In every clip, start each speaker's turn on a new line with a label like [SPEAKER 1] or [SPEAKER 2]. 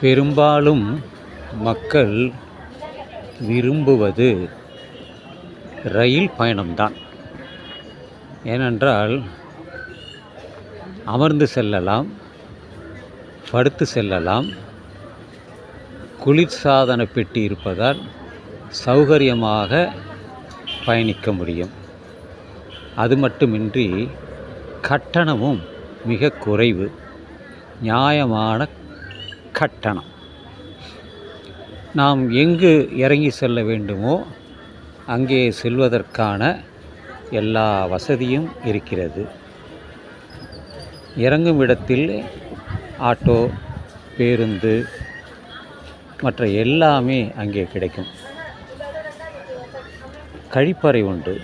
[SPEAKER 1] பெரும்பாலும் மக்கள் விரும்புவது ரயில் பயணம்தான். ஏனென்றால் அமர்ந்து செல்லலாம் படுத்து செல்லலாம் குளிர்சாதன பெட்டி இருப்பதால் சௌகரியமாக பயணிக்க முடியும். அது மட்டுமின்றி கட்டணமும் மிக குறைவு. நியாயமான கட்டணம். நாம் எங்கு இறங்கி செல்ல வேண்டுமோ அங்கே செல்வதற்கான எல்லா வசதியும் இருக்கிறது. இறங்கும் இடத்தில் ஆட்டோ பேருந்து மற்ற எல்லாமே அங்கே கிடைக்கும். கழிப்பறை உண்டு.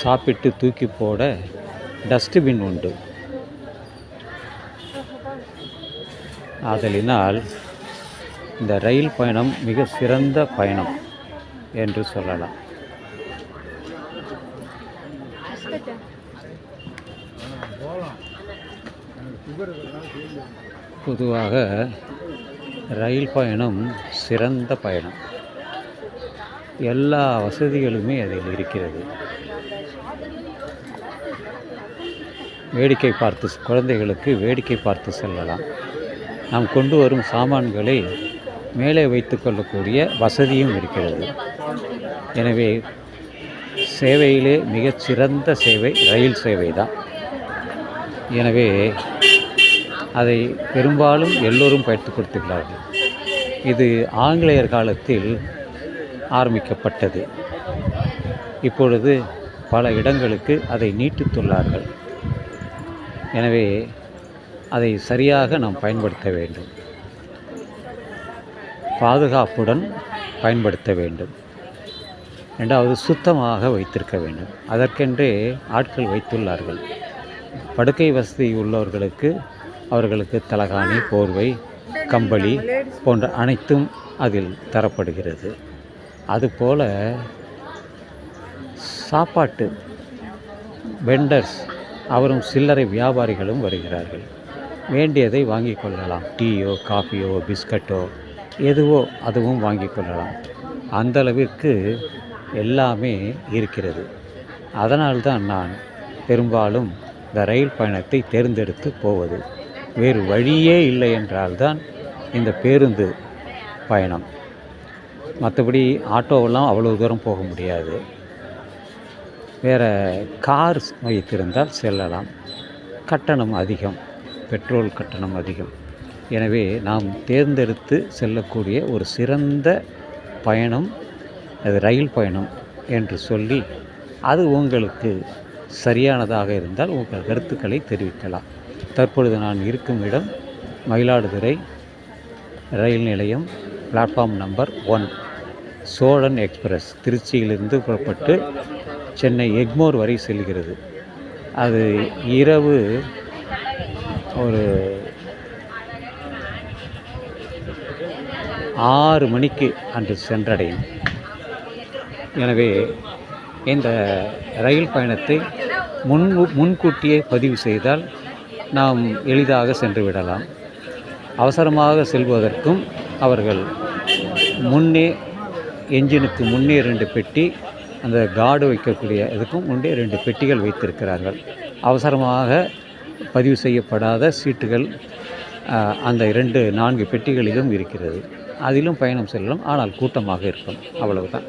[SPEAKER 1] சாப்பிட்டு தூக்கி போட டஸ்ட்பின் உண்டு. ஆதலினால் இந்த ரயில் பயணம் மிக சிறந்த பயணம் என்று சொல்லலாம். பொதுவாக ரயில் பயணம் சிறந்த பயணம். எல்லா வசதிகளுமே அதில் இருக்கிறது. வேடிக்கை பார்த்து குழந்தைகளுக்கு வேடிக்கை பார்த்து செல்லலாம். நாம் கொண்டு வரும் சாமான்களை மேலே வைத்து கொள்ளக்கூடிய வசதியும் இருக்கிறது. எனவே சேவையிலே மிகச்சிறந்த சேவை ரயில் சேவை தான். எனவே அதை பெரும்பாலும் எல்லோரும் பயன்படுத்துகிறார்கள் இது ஆங்கிலேயர் காலத்தில் ஆரம்பிக்கப்பட்டது. இப்பொழுது பல இடங்களுக்கு அதை நீட்டித்துள்ளார்கள். எனவே அதை சரியாக நாம் பயன்படுத்த வேண்டும். பாதுகாப்புடன் பயன்படுத்த வேண்டும். ரெண்டாவது சுத்தமாக வைத்திருக்க வேண்டும். அதற்கென்றே ஆட்கள் வைத்துள்ளார்கள். படுக்கை வசதி உள்ளவர்களுக்கு அவர்களுக்கு தலகாணி போர்வை கம்பளி போன்ற அனைத்தும் அதில் தரப்படுகிறது. அதுபோல் சாப்பாட்டு வெண்டர்ஸ் அவரும் சில்லறை வியாபாரிகளும் வருகிறார்கள். வேண்டியதை வாங்கி கொள்ளலாம். டீயோ காஃபியோ பிஸ்கட்டோ எதுவோ அதுவும் வாங்கி கொள்ளலாம். அந்தளவிற்கு எல்லாமே இருக்கிறது. அதனால்தான் நான் பெரும்பாலும் இந்த ரயில் பயணத்தை தேர்ந்தெடுத்து போவது வேறு வழியே இல்லை என்றால்தான் இந்த பேருந்து பயணம். மற்றபடி ஆட்டோவெல்லாம் அவ்வளோ தூரம் போக முடியாது. வேறு கார் வைத்திருந்தால் செல்லலாம். கட்டணம் அதிகம். பெட்ரோல் கட்டணம் அதிகம். எனவே நாம் தேர்ந்தெடுத்து செல்லக்கூடிய ஒரு சிறந்த பயணம் அது ரயில் பயணம் என்று சொல்லி அது உங்களுக்கு சரியானதாக இருந்தால் உங்கள் கருத்துக்களை தெரிவிக்கலாம். தற்பொழுது நான் இருக்கும் இடம் மயிலாடுதுறை ரயில் நிலையம் platform number one. Cholan express. திருச்சியிலிருந்து புறப்பட்டு சென்னை எக்மோர் வரை செல்கிறது. அது இரவு ஒரு ஆறு மணிக்கு அன்று சென்றடையும். எனவே இந்த ரயில் பயணத்தை முன் முன்கூட்டியே பதிவு செய்தால் நாம் எளிதாக சென்று விடலாம். அவசரமாக செல்வதற்கும் அவர்கள் முன்னே என்ஜினுக்கு முன்னே ரெண்டு பெட்டி அந்த கார்டு வைக்கக்கூடிய இதுக்கும் முன்னே ரெண்டு பெட்டிகள் வைத்திருக்கிறார்கள். அவசரமாக பதிவு செய்யப்படாத சீட்டுகள் அந்த இரண்டு நான்கு பெட்டிகளிலும் இருக்கிறது. அதிலும் பயணம் செல்லலாம் ஆனால் கூட்டமாக இருக்கும் அவ்வளவுதான்.